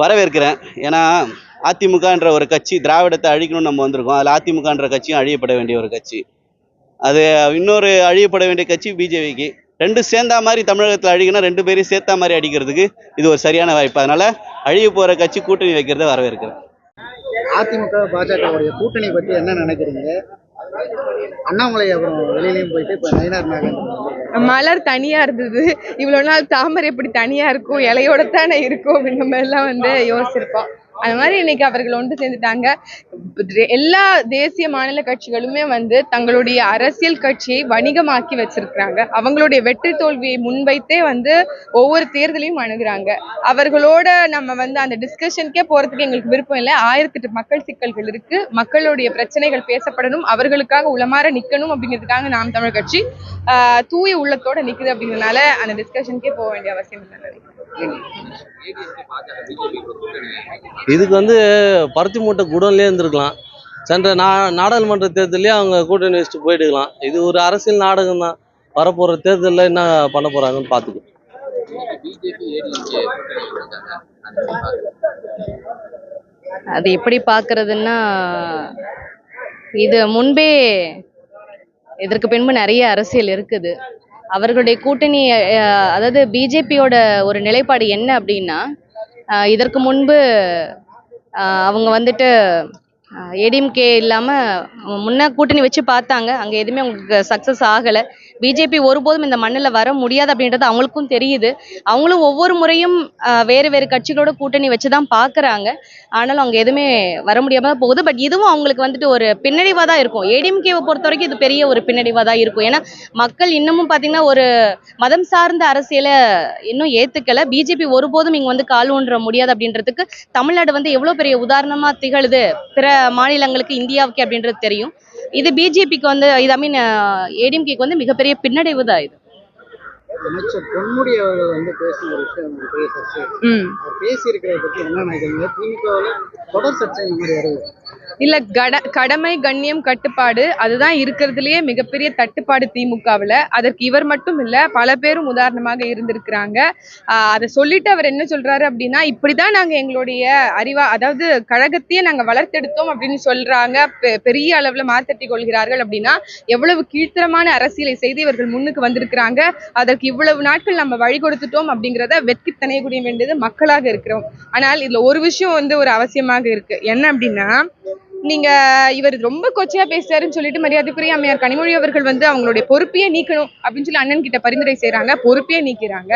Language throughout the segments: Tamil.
வரவேற்கிறேன். ஏன்னா அதிமுகன்ற ஒரு கட்சி திராவிடத்தை அழிக்கணும்னு நம்ம வந்திருக்கோம். அதில் அதிமுகன்ற கட்சியும் அழியப்பட வேண்டிய ஒரு கட்சி. அது இன்னொரு அழியப்பட வேண்டிய கட்சி பிஜேபிக்கு. ரெண்டும் சேர்ந்தா மாதிரி தமிழகத்தில் அழிக்கணும் ரெண்டு பேரையும் சேர்த்தா மாதிரி அடிக்கிறதுக்கு இது ஒரு சரியான வாய்ப்பு. அதனால அழிய போகிற கட்சி கூட்டணி வைக்கிறத வரவேற்கிறேன். அதிமுக பாஜகவுடைய கூட்டணி பத்தி என்ன நினைக்கிறீங்க? அண்ணாமலை அப்புறம் வெளியிலயும் போயிட்டு இப்ப நயினார் நாகேந்திரன் மலர் தனியா இருந்தது. இவ்வளவு நாள் தாமரை எப்படி தனியா இருக்கும்? இலையோட தானே இருக்கும்? அப்படிங்கிற மாதிரி எல்லாம் வந்து யோசிச்சிருப்போம். அந்த மாதிரி இன்னைக்கு அவர்கள் ஒன்று சேர்ந்துட்டாங்க. எல்லா தேசிய மாநில கட்சிகளுமே வந்து தங்களுடைய அரசியல் கட்சியை வணிகமாக்கி வச்சிருக்கிறாங்க. அவங்களுடைய வெற்றி தோல்வியை முன்வைத்தே வந்து ஒவ்வொரு தேர்தலையும் அணுகுறாங்க. அவர்களோட நம்ம வந்து அந்த டிஸ்கஷனுக்கே போறதுக்கு எங்களுக்கு விருப்பம் இல்லை. ஆயிரத்தெட்டு மக்கள் சிக்கல்கள் இருக்கு. மக்களுடைய பிரச்சனைகள் பேசப்படணும். அவர்களுக்காக உளமாற நிக்கணும் அப்படிங்கிறதுக்காக நாம் தமிழ் கட்சி ஆஹ் தூய உள்ளத்தோட நிக்குது அப்படிங்கிறதுனால அந்த டிஸ்கஷனுக்கே போக வேண்டிய அவசியம் இல்லை நினைக்கிறேன். இதுக்கு வந்து பருத்தி மூட்டை குடோன்லேயே இருந்திருக்கலாம். சென்ற நா நாடாளுமன்ற தேர்தலே அவங்க கூட்டணி வச்சுட்டு போயிட்டுக்கலாம் இது ஒரு அரசியல் நாடகம் தான் வரப்போகிற தேர்தலில் என்ன பண்ண போகிறாங்கன்னு பார்த்துக்கோ அது எப்படி பாக்குறதுன்னா அது எப்படி பார்க்கறதுன்னா இது முன்பே இதற்கு பின்பு நிறைய அரசியல் இருக்குது. அவர்களுடைய கூட்டணி அதாவது பிஜேபியோட ஒரு நிலைப்பாடு என்ன அப்படின்னா இதற்கு முன்பு அவங்க வந்துட்டு ஏடிஎம்கே இல்லாமல் முன்னே கூட்டணி வச்சு பார்த்தாங்க. அங்கே எதுவுமே அவங்களுக்கு சக்ஸஸ் ஆகலை. பிஜேபி ஒருபோதும் இந்த மண்ணில் வர முடியாது அப்படின்றது அவங்களுக்கும் தெரியுது. அவங்களும் ஒவ்வொரு முறையும் அஹ், வேறு வேறு கட்சிகளோட கூட்டணி வச்சு தான் பார்க்குறாங்க. ஆனாலும் அவங்க எதுவுமே வர முடியாம தான் போகுது. பட் இதுவும் அவங்களுக்கு வந்துட்டு ஒரு பின்னடைவாக தான் இருக்கும். ஏடிஎம்கேவை பொறுத்த வரைக்கும் இது பெரிய ஒரு பின்னடைவாக தான் இருக்கும். ஏன்னா மக்கள் இன்னமும் பார்த்தீங்கன்னா ஒரு மதம் சார்ந்த அரசியலை இன்னும் ஏற்றுக்கலை பிஜேபி ஒருபோதும் இங்கே வந்து கால் ஊன்ற முடியாது அப்படின்றதுக்கு தமிழ்நாடு வந்து எவ்வளோ பெரிய உதாரணமாக திகழுது பிற மாநிலங்களுக்கு இந்தியாவுக்கு அப்படின்றது தெரியும். இது பிஜேபிக்கு வந்து இது ஐ மீன் ஏடிஎம்கேக்கு வந்து மிகப்பெரிய பின்னடைவு தான் இது. அமைச்சர் பொன்முடி அவர்கள் வந்து பேசின ஒரு விஷயம் பெரிய சர்ச்சை. பேசியிருக்கிறத பத்தி என்ன நினைக்கிறீங்க? திமுகவில் தொடர் சர்ச்சை இந்த மாதிரி வருது. இல்ல கட கடமை கண்ணியம் கட்டுப்பாடு அதுதான் இருக்கிறதுலையே மிகப்பெரிய தட்டுப்பாடு திமுகவுல. அதற்கு இவர் மட்டும் இல்ல பல பேரும் உதாரணமாக இருந்திருக்கிறாங்க. ஆஹ் அதை சொல்லிட்டு அவர் என்ன சொல்றாரு அப்படின்னா இப்படிதான் நாங்க எங்களுடைய அறிவா அதாவது கழகத்தையே நாங்க வளர்த்தெடுத்தோம் அப்படின்னு சொல்றாங்க. பெ- பெரிய அளவுல மாத்தட்டி கொள்கிறார்கள் அப்படின்னா எவ்வளவு கீழ்த்தரமான அரசியலை செய்து இவர்கள் முன்னுக்கு வந்திருக்கிறாங்க. அதற்கு இவ்வளவு நாட்கள் நம்ம வழி கொடுத்துட்டோம் அப்படிங்கிறத வெட்கி தனையக்கூடிய வேண்டியது மக்களாக இருக்கிறோம். ஆனால் இதுல ஒரு விஷயம் வந்து ஒரு அவசியமாக இருக்கு. என்ன அப்படின்னா நீங்க இவர் ரொம்ப கொச்சையா பேசுறாருன்னு சொல்லிட்டு மரியாதைக்குரிய அம்மையார் கனிமொழி அவர்கள் வந்து அவங்களுடைய பொறுப்பையே நீக்கணும் அப்படின்னு சொல்லி அண்ணன் கிட்ட பரிந்துரை செய்றாங்க. பொறுப்பையே நீக்கிறாங்க.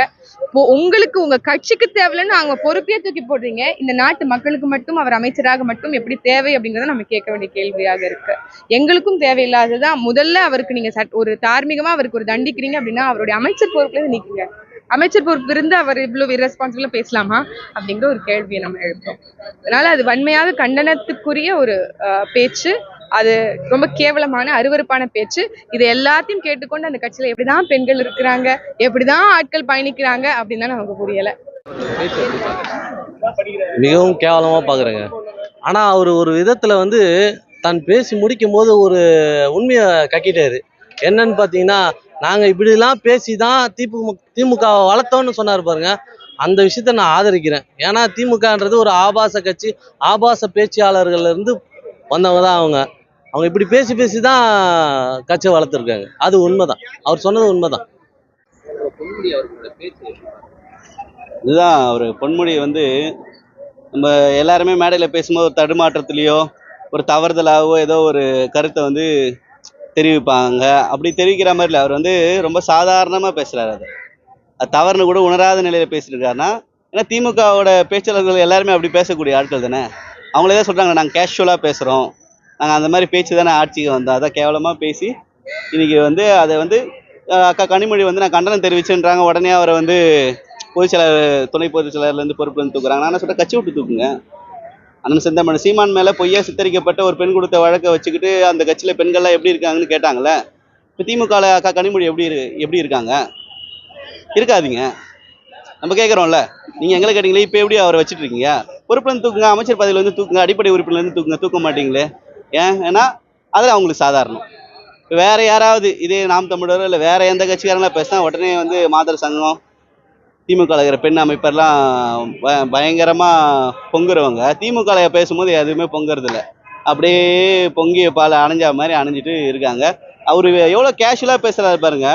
இப்போ உங்களுக்கு உங்க கட்சிக்கு தேவையில்லைன்னு அவங்க பொறுப்பையே தூக்கி போடுறீங்க. இந்த நாட்டு மக்களுக்கு மட்டும் அவர் அமைச்சராக மட்டும் எப்படி தேவை அப்படிங்கறத நம்ம கேட்க வேண்டிய கேள்வியாக இருக்கு. எங்களுக்கும் தேவையில்லாததான் முதல்ல அவருக்கு நீங்க ஒரு தார்மீகமா அவருக்கு ஒரு தண்டிக்கிறீங்க அப்படின்னா அவருடைய அமைச்சர் பொறுப்புல இருந்து நீக்குங்க. அமைச்சர் பொறுப்பு இருந்து அவர் இவ்வளவு irresponsible பேசலாமா அப்படிங்கிற ஒரு கேள்வியை நம்ம எழுப்போம் அதனால அது வன்மையாக கண்டனத்துக்குரிய ஒரு அஹ், பேச்சு. அது ரொம்ப கேவலமான அருவருப்பான பேச்சு. இது எல்லாத்தையும் கேட்டுக்கொண்டு அந்த கட்சியில எப்படிதான் பெண்கள் இருக்கிறாங்க எப்படிதான் ஆட்கள் பயணிக்கிறாங்க அப்படின்னு தான் நமக்கு புரியல. மிகவும் கேவலமாக பார்க்குறேங்க ஆனால் அவர் ஒரு விதத்தில் வந்து தான் பேசி முடிக்கும் போது ஒரு உண்மையை கக்கிட்டாரு. என்னன்னு பார்த்தீங்கன்னா நாங்கள் இப்படிலாம் பேசி தான் திமுக திமுகவை வளர்த்தோன்னு சொன்னார் பாருங்க. அந்த விஷயத்த நான் ஆதரிக்கிறேன். ஏன்னா திமுகன்றது ஒரு ஆபாச கட்சி. ஆபாச பேச்சியாளர்கள்லேருந்து வந்தவங்க தான் அவங்க. அவங்க இப்படி பேசி பேசி தான் கட்சியை வளர்த்துருக்காங்க. அது உண்மைதான். அவர் சொன்னது உண்மைதான். பொன்முடி இதுதான் அவர் பொன்முடி வந்து நம்ம எல்லாருமே மேடையில் பேசும்போது ஒரு தடுமாற்றத்துலேயோ ஒரு தவறுதலாகவோ ஏதோ ஒரு கருத்தை வந்து தெரிவிப்பாங்க. அப்படி தெரிவிக்கிற மாதிரி இல்லை அவர் வந்து ரொம்ப சாதாரணமாக பேசுகிறார் அது. அது தவறுனு கூட உணராத நிலையில் பேசியிருக்காருன்னா ஏன்னா திமுகவோட பேச்சாளர்கள் எல்லாருமே அப்படி பேசக்கூடிய ஆட்கள் தானே. அவங்களே தான் சொல்கிறாங்க நாங்கள் கேஷுவலாக பேசுகிறோம் நாங்கள் அந்த மாதிரி பேச்சு தானே ஆட்சிக்கு வந்தோம். அதான் கேவலமாக பேசி இன்றைக்கி வந்து அதை வந்து அக்கா கனிமொழி வந்து நான் கண்டனம் தெரிவிச்சேன்றாங்க. உடனே அவரை வந்து பொதுச்செயலாளர் துணை பொதுச்செயலாளர்லேருந்து பொறுப்புலேருந்து தூக்குறாங்க. நான் சொல்கிறேன் கட்சி விட்டு தூக்குங்க. அண்ணன் செந்தமன் சீமான் மேலே பொய்யா சித்தரிக்கப்பட்ட ஒரு பெண் கொடுத்த வழக்கை வச்சுக்கிட்டு அந்த கட்சியில் பெண்கள்லாம் எப்படி இருக்காங்கன்னு கேட்டாங்களே இப்போ திமுகவில் அக்கா கனிமொழி எப்படி இரு எப்படி இருக்காங்க? இருக்காதீங்க. நம்ம கேட்குறோம்ல நீங்கள் எங்களை கேட்டீங்களே இப்போ எப்படி அவரை வச்சுட்டு இருக்கீங்க? பொறுப்புலேருந்து தூக்குங்க அமைச்சர் பதவியிலேருந்து தூக்குங்க அடிப்படை உறுப்பினர்லேருந்து தூக்குங்க தூக்க மாட்டீங்களே? ஏன்? ஏன்னா அதில் அவங்களுக்கு சாதாரணம். இப்போ வேறு யாராவது இதே நாம் தமிழரோ இல்லை வேறு எந்த கட்சிக்காரங்களா பேசினா உடனே வந்து மாதர் சங்கம் திமுக இருக்கிற பெண் அமைப்பெல்லாம் ப பயங்கரமாக பொங்குறவங்க. திமுக பேசும்போது எதுவுமே பொங்குறதில்ல. அப்படியே பொங்கிய பால் அணைஞ்சா மாதிரி அணைஞ்சிட்டு இருக்காங்க. அவர் எவ்வளோ கேஷுவலாக பேசுகிறாரு பாருங்க.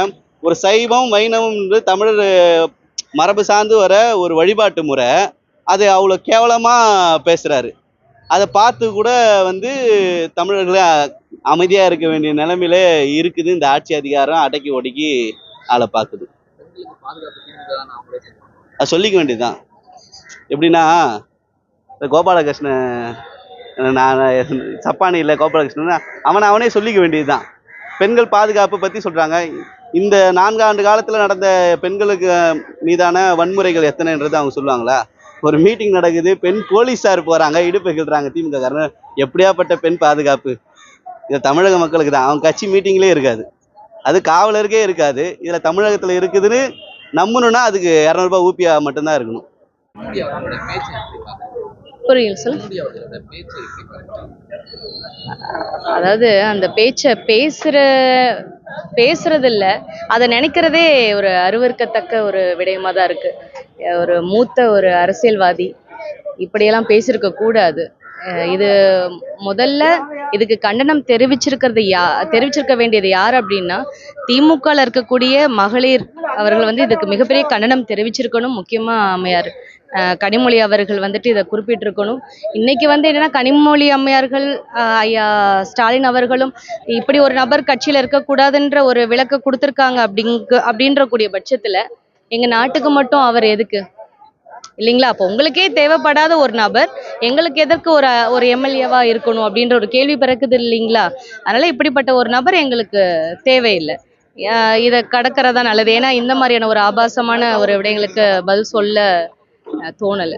ஒரு சைவம் வைணவம்ன்றது தமிழர் மரபு சார்ந்து வர ஒரு வழிபாட்டு முறை. அது அவ்வளோ கேவலமாக பேசுகிறாரு அதை பார்த்து கூட வந்து தமிழர்களே அமைதியாக இருக்க வேண்டிய நிலைமையில இருக்குது இந்த ஆட்சி அதிகாரம் அடக்கி ஒடுக்கி ஆளை பார்க்குது. அது சொல்லிக்க வேண்டியதுதான். எப்படின்னா இந்த கோபாலகிருஷ்ணன் நான் சப்பானி இல்லை கோபாலகிருஷ்ணன் அவனை அவனே சொல்லிக்க வேண்டியதுதான். பெண்கள் பாதுகாப்பு பற்றி சொல்கிறாங்க இந்த நான்காண்டு காலத்தில் நடந்த பெண்களுக்கு மீதான வன்முறைகள் எத்தனைன்றது அவங்க சொல்லுவாங்களா? ஒரு மீட்டிங் நடக்குது பெண் போலீஸார் போகிறாங்க இடுப்பு கிள்றாங்க திமுக காரணம் எப்படியாப்பட்ட பெண் பாதுகாப்பு? இது தமிழக மக்களுக்கு தான் அவங்க கட்சி மீட்டிங்லேயே இருக்காது. அது காவலருக்கே இருக்காது. இதில் தமிழகத்தில் இருக்குதுன்னு நம்பணும்னா அதுக்கு இரநூறுபா ஊபியா மட்டும்தான் இருக்கணும். புரியல பாக்குறீங்க அதாவது அந்த பேச்சை பேசுற பேசுறது இல்ல அதை நினைக்கிறதே ஒரு அருவருக்கத்தக்க ஒரு விடயமா தான் இருக்கு. அஹ் ஒரு மூத்த ஒரு அரசியல்வாதி இப்படியெல்லாம் பேசியிருக்க கூடாது. இது முதல்ல இதுக்கு கண்டனம் தெரிவிச்சிருக்கிறது யா தெரிவிச்சிருக்க வேண்டியது யார் அப்படின்னா திமுகவில் இருக்கக்கூடிய மகளிர் அவர்கள் வந்து இதுக்கு மிகப்பெரிய கண்டனம் தெரிவிச்சிருக்கணும் முக்கியமா அம்மையார். கனிமொழி அவர்கள் வந்துட்டு இதை குறிப்பிட்டிருக்கணும். இன்னைக்கு வந்து என்னன்னா கனிமொழி அம்மையார்கள் ஆஹ் ஐயா ஸ்டாலின் அவர்களும் இப்படி ஒரு நபர் கட்சியில இருக்கக்கூடாதுன்ற ஒரு விளக்க கொடுத்துருக்காங்க அப்படிங்க அப்படின்ற கூடிய பட்சத்துல எங்க நாட்டுக்கு மட்டும் அவர் எதுக்கு? இல்லைங்களா? அப்போ உங்களுக்கே தேவைப்படாத ஒரு நபர் எங்களுக்கு எதற்கு ஒரு ஒரு எம்எல்ஏவா இருக்கணும் அப்படின்ற ஒரு கேள்வி பிறக்குது இல்லைங்களா? அதனால இப்படிப்பட்ட ஒரு நபர் எங்களுக்கு தேவையில்லை. ஆஹ் இதை கடக்கிறதா நல்லது. ஏன்னா இந்த மாதிரியான ஒரு ஆபாசமான ஒரு விடயங்களுக்கு பதில் சொல்ல தோணலை.